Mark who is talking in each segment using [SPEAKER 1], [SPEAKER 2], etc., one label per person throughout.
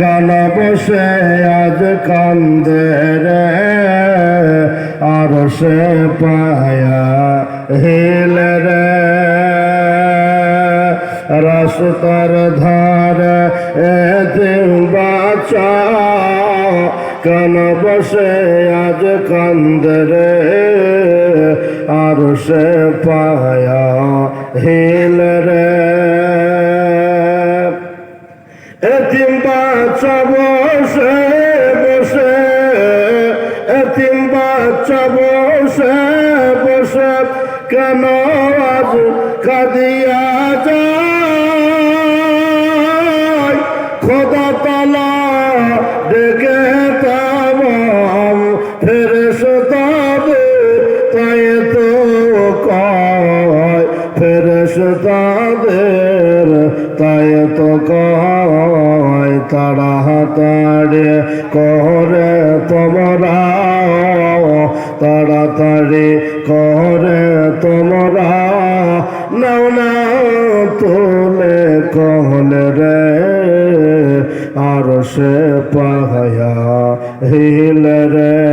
[SPEAKER 1] কান বসে আজ কান্দে রে, আর সে পায়া হিল রে। রাস্তার ধার বাঁচা কান বসে আজ কান্দে রে, আর সে পায়া হিল রে এতিম বাচ্চা বসে বসে। এতিম বাচ্চা বসে বসে। কেন আজ কাঁদিয়া যায়? খোদা তালা ডেকে তাম ফেরেস তাদের, তাই তো কয় তারা তাড়ে করে তোমরা। তাড়াতাড়ি করে তোমরা। নাও না তোলে কহলে রে। আর সে পাহায়া হিল রে।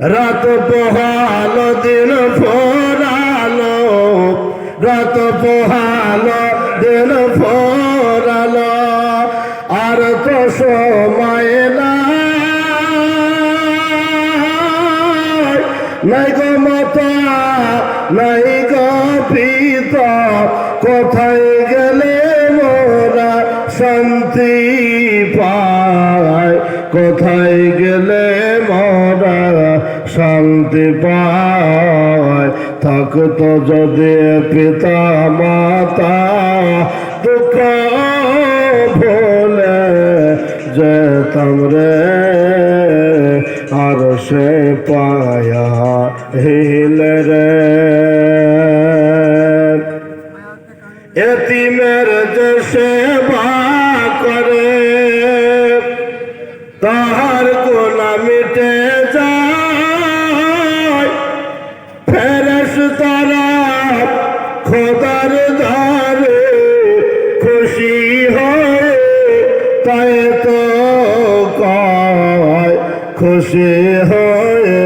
[SPEAKER 1] রাত পোহালো দিন ফোরালো রাত পোহাল, দিন ফোরালো আর তো সময় নাই গো মাতা, নাই গো কোথায় গেলে মোরা শান্তি পায়? কোথায় গেলে মোরা শান্তি পায়? থাকতো যদি পিতা মাতা দুঃখ ভোলে যেতাম রে। আর সে পায়া হিল রে। এতিমের যে সেবা করে, তাহার গোনা মিটে তারা খোদার ধারে খুশি হয়ে তাই তো কয়, খুশি হয়ে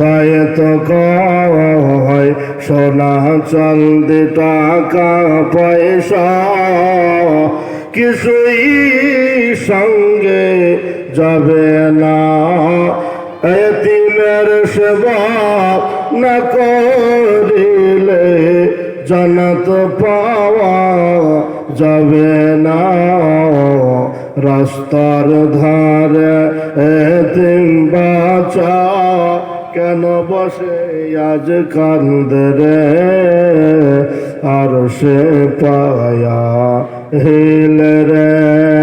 [SPEAKER 1] তাই তো কয়, সোনা চান্দি টাকা পয়সা কিছুই সঙ্গে যাবে না। এতিমের সেবা না করিলে জানাত পাওয়া যাবে না। রাস্তার ধারে এতিম বাঁচা কেন বসে? আজ কান্দে রে। আর সে পায়া হিল রে।